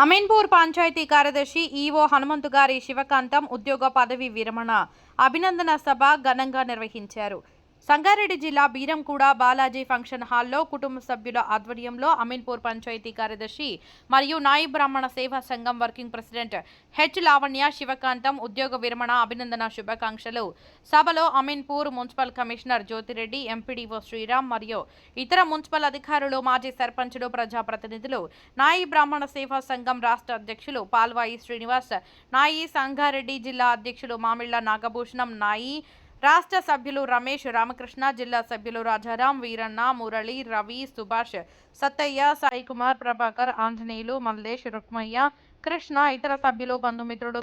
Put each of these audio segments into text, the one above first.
అమీన్పూర్ పంచాయతీ కార్యదర్శి ఈవో హనుమంతు గారి శివకాంతం ఉద్యోగ పదవి విరమణ అభినందన సభ ఘనంగా నిర్వహించారు. సంగారెడ్డి జిల్లా బీరంకూడ బాలాజీ ఫంక్షన్ హాల్లో కుటుంబ సభ్యుల ఆధ్వర్యంలో అమీన్పూర్ పంచాయతీ కార్యదర్శి మరియు నాయి బ్రాహ్మణ సేవా సంఘం working president H Lavanya Sivakantam ఉద్యోగ విరమణ అభినందన శుభాకాంక్షలు. సభలో Ameenpur municipal commissioner Jyothireddy MPDO Sriram మరియు ఇతర మున్సిపల్ అధికారులు మాజీ సర్పంచులు ప్రజాప్రతినిధులు నాయి బ్రాహ్మణ సేవా సంఘం రాష్ట్ర అధ్యక్షులు పాల్వాయి శ్రీనివాస్ నాయి సంగారెడ్డి జిల్లా అధ్యక్షులు మామిళ్ళ నాగభూషణం నాయి రాష్ట్ర సభ్యులు రమేష్ రామకృష్ణ జిల్లా సభ్యులు రాజారాం వీరన్న మురళి రవి సుభాష్ సత్తయ్య సాయి కుమార్ ప్రభాకర్ ఆంజనేయులు మల్లేష్ రుక్మయ్య కృష్ణ ఇతర సభ్యులు బంధుమిత్రుడు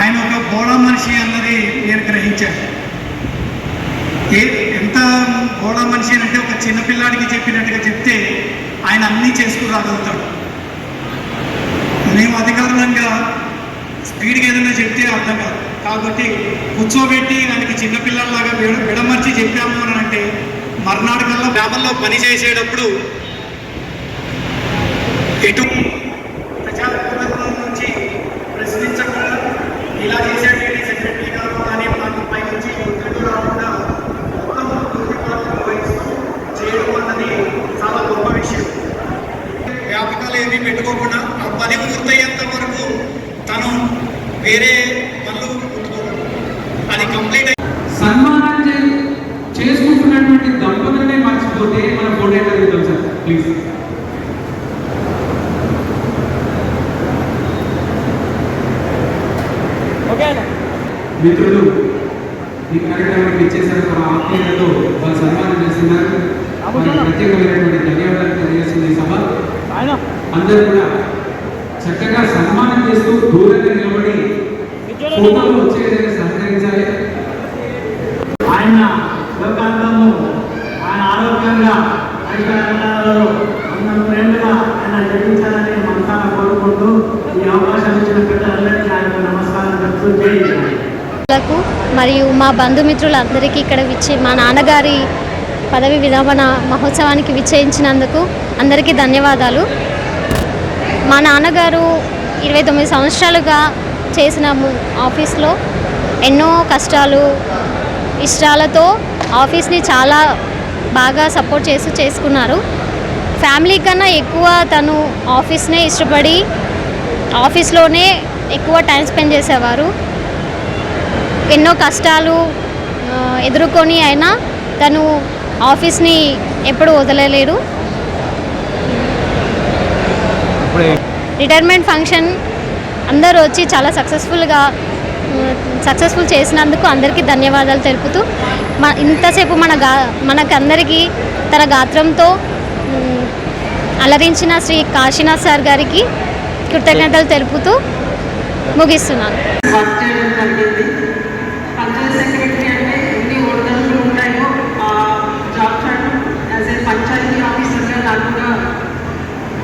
ఆయన ఒక గోడ మనిషి అన్నది నేను గ్రహించాను. ఏ ఎంత గోడ మనిషి అంటే ఒక చిన్నపిల్లాడికి చెప్పినట్టుగా చెప్తే ఆయన అన్నీ చేసుకుని రాగలుగుతాడు మేము అధికారులంగా స్పీడ్గా ఏదైనా చెప్తే అర్థం కాదు. కాబట్టి కూర్చోబెట్టి దానికి చిన్నపిల్లల్లాగా విడ విడమర్చి చెప్పాము అని అంటే మర్నాడు కల్లా గ్రామంలో పని చేసేటప్పుడు ఎటు ప్రజాప్రతినిధుల నుంచి ప్రశ్నించకుండా ఇలా చేసేటువంటి సెక్రటరీ గారు కానీ మాకు పై నుంచి ఒత్తిడి రాకుండా మొత్తం దుర్విపాలన వహిస్తూ చేయడం అన్నది చాలా గొప్ప విషయం. వ్యాపకాలు ఏమీ పెట్టుకోకుండా ఆ పని పూర్తయ్యేంత వరకు తను వేరే కంప్లీట్ సన్మానం చేసుకుంటున్నటువంటి దంపతులనే మర్చిపోతే మన ఫోటో ఎట్లా దిగుతాం సార్ ప్లీజ్ ఓకే అన్న మిత్రులు ఈ కార్యక్రమానికి ఇచ్చేసారు తమ ఆత్మీయతతో వాళ్ళు సన్మానం చేస్తున్నారు. ప్రత్యేకమైనటువంటి ధన్యవాదాలు తెలియజేస్తుంది ఈ సభ. అందరూ కూడా చక్కగా సన్మానం చేస్తూ దూరంగా నిలబడి ఫోటోలు వచ్చే విధంగా సహకరించాలి ఆయన శివకాంతము ఆయన ఆరోగ్యంగా ఐశ్వర్యాలలో అందరూ ప్రేమగా ఆయన జయించాలని మనసాన కోరుకుంటూ ఈ అవకాశం ఇచ్చిన పెద్దలందరికీ ఆయన నమస్కారం చెప్తూ జై మరియు మా బంధుమిత్రులందరికీ ఇక్కడ విచ్చి మా నాన్నగారి పదవి విరమణ మహోత్సవానికి విచ్చేయించినందుకు అందరికీ ధన్యవాదాలు. మా నాన్నగారు ఇరవై తొమ్మిది సంవత్సరాలుగా చేసిన ఆఫీస్లో ఎన్నో కష్టాలు ఇష్టాలతో ఆఫీస్ని చాలా బాగా సపోర్ట్ చేస్తూ చేసుకున్నారు. ఫ్యామిలీ కన్నా ఎక్కువ తను ఆఫీస్నే ఇష్టపడి ఆఫీస్లోనే ఎక్కువ టైం స్పెండ్ చేసేవారు. ఎన్నో కష్టాలు ఎదుర్కొని అయినా తను ఆఫీస్ని ఎప్పుడు వదలలేరు రిటైర్మెంట్ ఫంక్షన్ అందరూ వచ్చి చాలా సక్సెస్ఫుల్గా సక్సెస్ఫుల్ చేసినందుకు అందరికీ ధన్యవాదాలు తెలుపుతూ ఇంతసేపు మన గా మనకందరికీ తన గాత్రంతో అలరించిన శ్రీ కాశీనాథ్ సార్ గారికి కృతజ్ఞతలు తెలుపుతూ ముగిస్తున్నాను.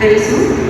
తెలుసు.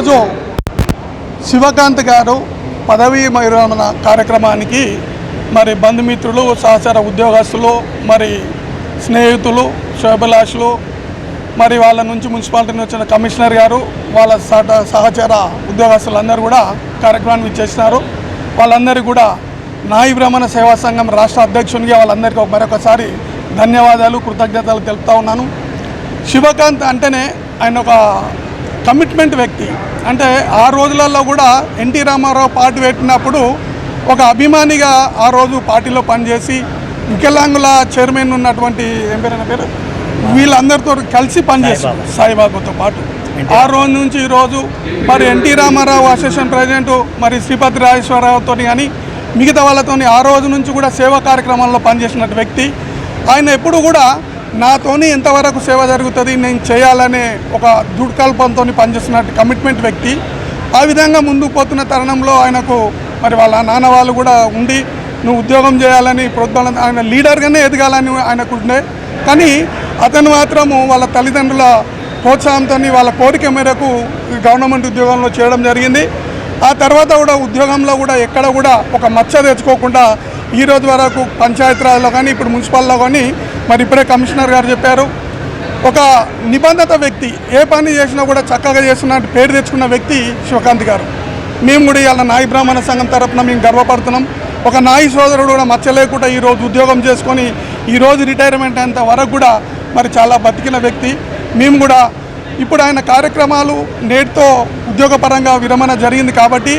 ఈరోజు శివకాంత్ గారు పదవీ విరమణ కార్యక్రమానికి మరి బంధుమిత్రులు సహచర ఉద్యోగస్తులు మరి స్నేహితులు శోభిలాషులు మరి వాళ్ళ నుంచి మున్సిపాలిటీ నుంచి వచ్చిన కమిషనర్ గారు వాళ్ళ సహ సహచర ఉద్యోగస్తులందరూ కూడా కార్యక్రమాన్ని చేసినారు వాళ్ళందరూ కూడా నాయి భ్రమణ సేవా సంఘం రాష్ట్ర అధ్యక్షునిగా వాళ్ళందరికీ మరొకసారి ధన్యవాదాలు కృతజ్ఞతలు తెలుపుతా ఉన్నాను. శివకాంత్ అంటేనే ఆయన ఒక కమిట్మెంట్ వ్యక్తి. అంటే ఆ రోజులలో కూడా ఎన్టీ రామారావు పార్టీ పెట్టినప్పుడు ఒక అభిమానిగా ఆ రోజు పార్టీలో పనిచేసి వికలాంగుల చైర్మన్ ఉన్నటువంటి ఏం పేరు ఆయన పేరు? వీళ్ళందరితో కలిసి పనిచేస్తారు సాయిబాబాతో పాటు. ఆ రోజు నుంచి ఈ రోజు మరి ఎన్టీ రామారావు అసోసియేషన్ ప్రెసిడెంట్ మరి శ్రీపతి రాజేశ్వరరావుతో కానీ మిగతా వాళ్ళతోని ఆ రోజు నుంచి కూడా సేవా కార్యక్రమాల్లో పనిచేసినటువంటి వ్యక్తి. ఆయన ఎప్పుడు కూడా నాతోని ఎంతవరకు సేవ జరుగుతుంది నేను చేయాలనే ఒక దృఢకల్పంతో పనిచేస్తున్నట్టు కమిట్మెంట్ వ్యక్తి. ఆ విధంగా ముందుకు పోతున్న తరుణంలో ఆయనకు మరి వాళ్ళ నాన్న వాళ్ళు కూడా ఉండి నువ్వు ఉద్యోగం చేయాలని ప్రోద్బలం ఆయన లీడర్గానే ఎదగాలని ఆయనకు ఉండే కానీ అతను మాత్రము వాళ్ళ తల్లిదండ్రుల ప్రోత్సాహంతో వాళ్ళ కోరిక మేరకు ఈ గవర్నమెంట్ ఉద్యోగంలో చేయడం జరిగింది. ఆ తర్వాత కూడా ఉద్యోగంలో కూడా ఎక్కడ కూడా ఒక మచ్చ తెచ్చుకోకుండా ఈ రోజు వరకు పంచాయతీరాజ్లో కానీ ఇప్పుడు మున్సిపాల్లో కానీ మరి ఇప్పుడే కమిషనర్ గారు చెప్పారు. ఒక నిబంధత వ్యక్తి ఏ పని చేసినా కూడా చక్కగా చేస్తున్న పేరు తెచ్చుకున్న వ్యక్తి శివకాంత్ గారు. మేము కూడా ఇవాళ నాయి బ్రాహ్మణ సంఘం తరఫున మేము గర్వపడుతున్నాం. ఒక నాయి సోదరుడు కూడా మచ్చ లేకుండా ఈరోజు ఉద్యోగం చేసుకొని ఈరోజు రిటైర్మెంట్ అంత వరకు కూడా మరి చాలా బతికిన వ్యక్తి. మేము కూడా ఇప్పుడు ఆయన కార్యక్రమాలు నేటితో ఉద్యోగపరంగా విరమణ జరిగింది కాబట్టి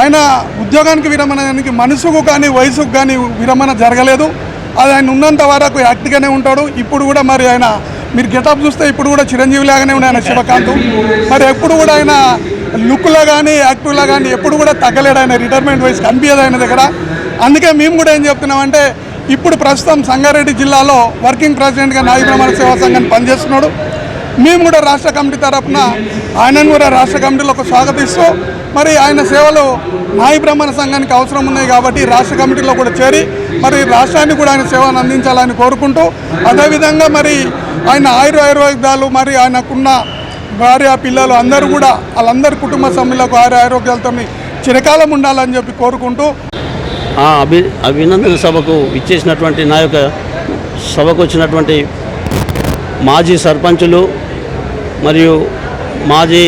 ఆయన ఉద్యోగానికి విరమణకి మనసుకు కానీ వయసుకు కానీ విరమణ జరగలేదు. అది ఆయన ఉన్నంత వరకు యాక్టివ్గానే ఉంటాడు. ఇప్పుడు కూడా మరి ఆయన మీరు గెటప్ చూస్తే ఇప్పుడు కూడా చిరంజీవి లాగానే ఉన్నాయి ఆయన శివకాంత్. మరి ఎప్పుడు కూడా ఆయన లుక్లో కానీ యాక్టివ్లో కానీ ఎప్పుడు కూడా తగ్గలేడు ఆయన. రిటైర్మెంట్ వయసు కనిపించదు ఆయన దగ్గర. అందుకే మేము కూడా ఏం చెప్తున్నామంటే ఇప్పుడు ప్రస్తుతం సంగారెడ్డి జిల్లాలో వర్కింగ్ ప్రెసిడెంట్గా నాయి బ్రహ్మణ సేవా సంఘాన్ని పనిచేస్తున్నాడు. మేము కూడా రాష్ట్ర కమిటీ తరపున ఆయనను కూడా రాష్ట్ర కమిటీలో ఒక స్వాగతిస్తూ మరి ఆయన సేవలు నాయి బ్రాహ్మణ సంఘానికి అవసరం ఉన్నాయి కాబట్టి రాష్ట్ర కమిటీలో కూడా చేరి మరి రాష్ట్రానికి కూడా ఆయన సేవను అందించాలని కోరుకుంటూ అదేవిధంగా మరి ఆయన ఆయుర ఆయుర్వేదాలు మరి ఆయనకున్న భార్య పిల్లలు అందరూ కూడా వాళ్ళందరి కుటుంబ సభ్యులకు ఆయుర ఆరోగ్యాలతో చిరకాలం ఉండాలని చెప్పి కోరుకుంటూ అభి అభినందన సభకు ఇచ్చేసినటువంటి నా యొక్క సభకు వచ్చినటువంటి మాజీ సర్పంచులు మరియు మాజీ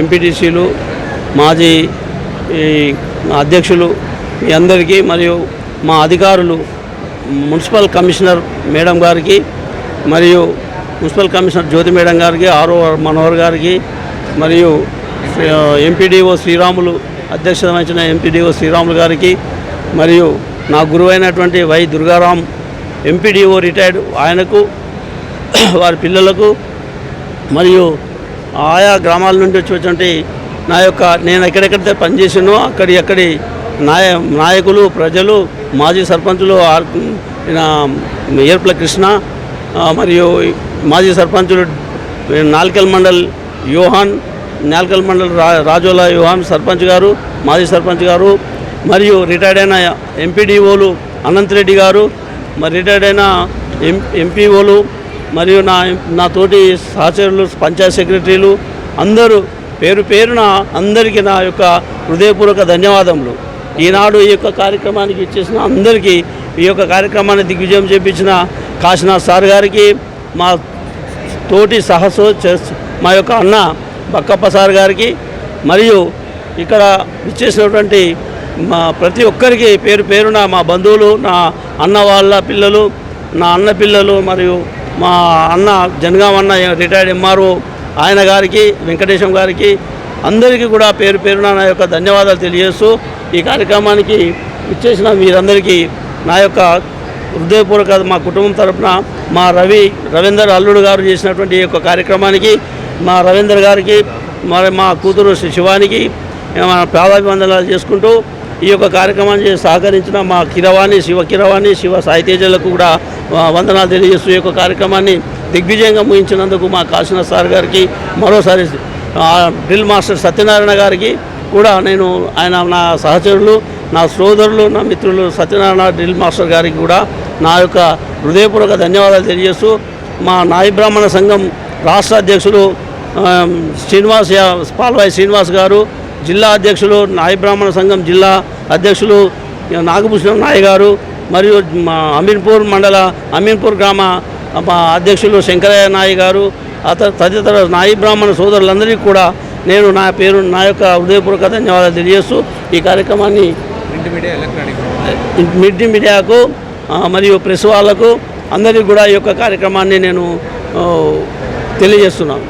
ఎంపీటీసీలు మాజీ ఈ అధ్యక్షులు మీ అందరికీ మరియు మా అధికారులు మున్సిపల్ కమిషనర్ మేడం గారికి మరియు మున్సిపల్ కమిషనర్ జ్యోతి మేడం గారికి ఆర్ఓ మనోహర్ గారికి మరియు ఎంపీడీఓ శ్రీరాములు అధ్యక్షత వహించిన ఎంపీడీఓ శ్రీరాములు గారికి మరియు నా గురువైనటువంటి వై దుర్గారాం ఎంపీడీఓ రిటైర్డ్ ఆయనకు వారి పిల్లలకు మరియు ఆయా గ్రామాల నుండి వచ్చి నా యొక్క నేను ఎక్కడెక్కడైతే పనిచేసానో అక్కడి అక్కడి నాయ నాయకులు ప్రజలు మాజీ సర్పంచులు ఆర్- ఏర్పల కృష్ణ మరియు మాజీ సర్పంచులు నాల్కల్ మండల్ యోహాన్ నాల్కల్ మండల్ రా రాజోలా యోహాన్ సర్పంచ్ గారు మాజీ సర్పంచ్ గారు మరియు రిటైర్డ్ అయిన ఎంపీడీఓలు అనంతరెడ్డి గారు మరి రిటైర్డ్ అయిన ఎం ఎంపీఓలు మరియు నా నా తోటి సహచరులు పంచాయత్ సెక్రటరీలు అందరూ పేరు పేరున అందరికీ నా యొక్క హృదయపూర్వక ధన్యవాదములు. ఈనాడు ఈ యొక్క కార్యక్రమానికి ఇచ్చేసిన అందరికీ ఈ యొక్క కార్యక్రమాన్ని దిగ్విజయం చేపించిన కాశీనాథ్ సార్ గారికి మా తోటి సహసో చేస్- మా యొక్క అన్న బక్కప్ప సార్ గారికి మరియు ఇక్కడ ఇచ్చేసినటువంటి మా ప్రతి ఒక్కరికి పేరు పేరున మా బంధువులు నా అన్న వాళ్ళ పిల్లలు నా అన్న పిల్లలు మరియు మా అన్న జనగాం అన్న రిటైర్డ్ ఎంఆర్ఓ ఆయన గారికి వెంకటేశం గారికి అందరికీ కూడా పేరు పేరున నా యొక్క ధన్యవాదాలు తెలియజేస్తూ ఈ కార్యక్రమానికి ఇచ్చేసిన మీరందరికీ నా యొక్క హృదయపూర్వక మా కుటుంబం తరఫున మా రవి రవీందర్ అల్లుడు గారు చేసినటువంటి ఈ యొక్క కార్యక్రమానికి మా రవీందర్ గారికి మరి మా కూతురు శివానికి మా చేసుకుంటూ ఈ యొక్క కార్యక్రమాన్ని సహకరించిన మా కిరవాణి శివ కిరవాణి శివ సాహితేజలకు కూడా వందనాలు తెలియజేస్తూ ఈ యొక్క కార్యక్రమాన్ని దిగ్విజయంగా ముగించినందుకు మా కాశీన సార్ గారికి మరోసారి డ్రిల్ మాస్టర్ సత్యనారాయణ గారికి కూడా నేను ఆయన నా సహచరులు నా సోదరులు నా మిత్రులు సత్యనారాయణ డ్రిల్ మాస్టర్ గారికి కూడా నా యొక్క హృదయపూర్వక ధన్యవాదాలు తెలియజేస్తూ మా నాయి బ్రాహ్మణ సంఘం రాష్ట్ర అధ్యక్షులు శ్రీనివాస్ యా- పాల్వాయి శ్రీనివాస్ గారు జిల్లా అధ్యక్షులు నాయి బ్రాహ్మణ సంఘం జిల్లా అధ్యక్షులు నాగభూషణం నాయ్ గారు మరియు మా అమీన్పూర్ మండల అమీన్పూర్ గ్రామ అధ్యక్షులు శంకరయ్య నాయ్ గారు అత తదితర నాయి బ్రాహ్మణ సోదరులందరికీ కూడా నేను నా పేరు నా యొక్క హృదయపూర్వక ధన్యవాదాలు తెలియజేస్తూ ఈ కార్యక్రమాన్ని మిడ్ మీడియాకు మరియు ప్రెస్ వాళ్ళకు అందరికీ కూడా ఈ యొక్క కార్యక్రమాన్ని నేను తెలియజేస్తున్నాను.